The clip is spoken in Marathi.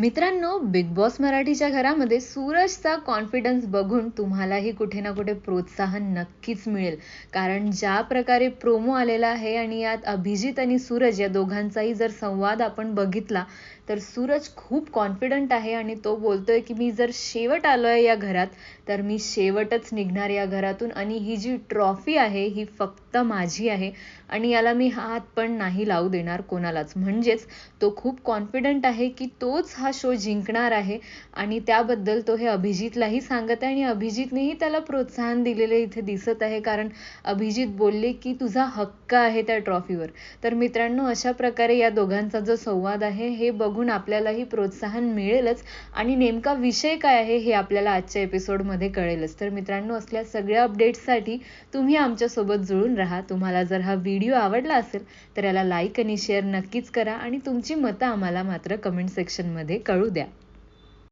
मित्रांनो बिग बॉस मराठीच्या घरामध्ये सूरजचा कॉन्फिडन्स बघून तुम्हालाही कुठे ना कुठे प्रोत्साहन नक्कीच मिळेल. कारण ज्या प्रकारे प्रोमो आलेला आहे आणि यात अभिजित आणि सूरज या दोघांचाही जर संवाद आपण बघितला तर सूरज खूप कॉन्फिडंट आहे आणि तो बोलतोय की मी जर शेवट आलो आहे या घरात तर मी शेवटच निघणार या घरातून आणि ही जी ट्रॉफी आहे ही फक्त माझी आहे आणि याला मी हात पण नाही लावू देणार कोणालाच. म्हणजेच तो खूप कॉन्फिडंट आहे की तोच हा हा शो जिंकणार आहे. आणि त्याबद्दल तो हे अभिजितलाही सांगत आहे. आणि अभिजितनेही त्याला प्रोत्साहन दिलेले इथे दिसत आहे. कारण अभिजित बोलले की तुझा हक्क आहे त्या ट्रॉफीवर तर मित्रांनो अशा प्रकारे या दोघांचा जो संवाद आहे हे बघून आपल्यालाही प्रोत्साहन मिळेलच. आणि नेमका विषय काय आहे हे आपल्याला आजच्या एपिसोडमध्ये कळेलच. तर मित्रांनो असल्या सगळ्या अपडेट्ससाठी तुम्ही आमच्यासोबत जुळून राहा. तुम्हाला जर हा व्हिडिओ आवडला असेल तर याला लाईक आणि शेअर नक्कीच करा. आणि तुमची मतं आम्हाला मात्र कमेंट सेक्शनमध्ये कळू द्या.